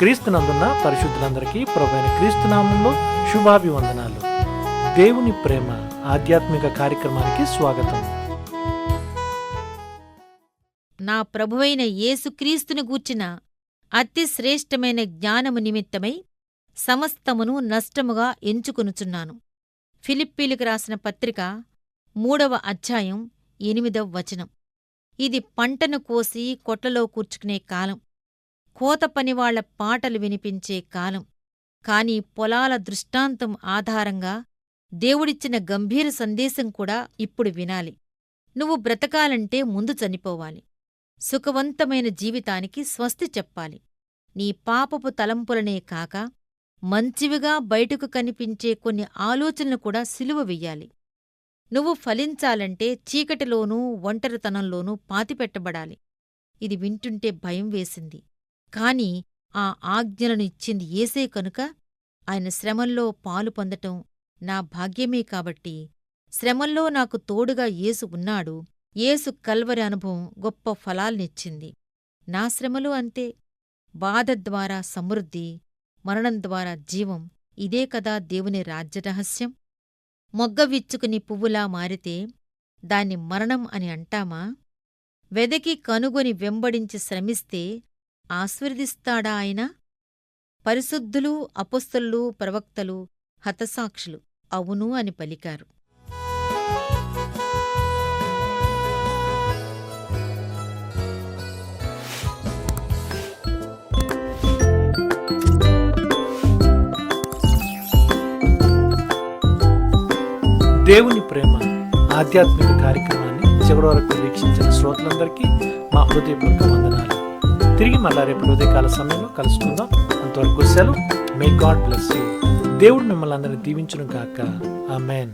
క్రీస్తునందున్న పరిశుద్ధులందరికీ ప్రభైన క్రీస్తునామంలో శుభాభివందనాలు. దేవుని ప్రేమ ఆధ్యాత్మిక కార్యక్రమానికి స్వాగతం. నా ప్రభువైన యేసుక్రీస్తుని గూర్చిన అతి శ్రేష్టమైన జ్ఞానము నిమిత్తమై సమస్తమును నష్టముగా ఎంచుకొనుచున్నాను. ఫిలిప్పీలకు రాసిన పత్రిక మూడవ అధ్యాయం ఎనిమిదవ వచనం. ఇది పంటను కోసి కొట్లలో కూర్చుకునే కాలం. కోత పనివాళ్ళ పాటలు వినిపించే కాలం. కాని పొలాల దృష్టాంతం ఆధారంగా దేవుడిచ్చిన గంభీర సందేశం కూడా ఇప్పుడు వినాలి. నువ్వు బ్రతకాలంటే ముందు చనిపోవాలి. సుఖవంతమైన జీవితానికి స్వస్తి చెప్పాలి. నీ పాపపు తలంపులనే కాక మంచివిగా బయటకు కనిపించే కొన్ని ఆలోచనలు కూడా సిలువ వెయ్యాలి. నువ్వు ఫలించాలంటే చీకటిలోనూ ఒంటరితనంలోనూ పాతిపెట్టబడాలి. ఇది వింటుంటే భయం వేసింది. కాని ఆ ఆజ్ఞలను ఇచ్చింది ఏసే కనుక ఆయన శ్రమల్లో పాలు పొందటం నా భాగ్యమే కాబట్టి. శ్రమల్లో నాకు తోడుగా యేసు ఉన్నాడు. యేసు కల్వరి అనుభవం గొప్ప ఫలాల్నిచ్చింది. నా శ్రమలు అంతే. బాధ ద్వారా సమృద్ధి మరణం ద్వారా జీవం. ఇదే కదా దేవుని రాజ్యరహస్యం. మొగ్గవిచ్చుకుని పువ్వులా మారితే దాన్ని మరణం అని అంటామా? వెదకి కనుగొని వెంబడించి శ్రమిస్తే ఆశీర్దిస్తాడా ఆయన? పరిశుద్ధులు అపుస్తలు ప్రవక్తలు హతసాక్షులు అవును అని పలికారు. దేవుని ప్రేమ ఆధ్యాత్మిక కార్యక్రమాన్ని చివరి వరకు వీక్షించిన శ్రోతలందరికీ మా హృదయపూర్వక వందనాలు. తిరిగి మళ్ళా రేపు హృదయకాల సమయంలో కలుసుకుందాం. అంతవరకు సెలవు. మే గాడ్ బ్లెస్ యూ దేవుడు మిమ్మల్ని అందరినీ దీవించును గాక. ఆమెన్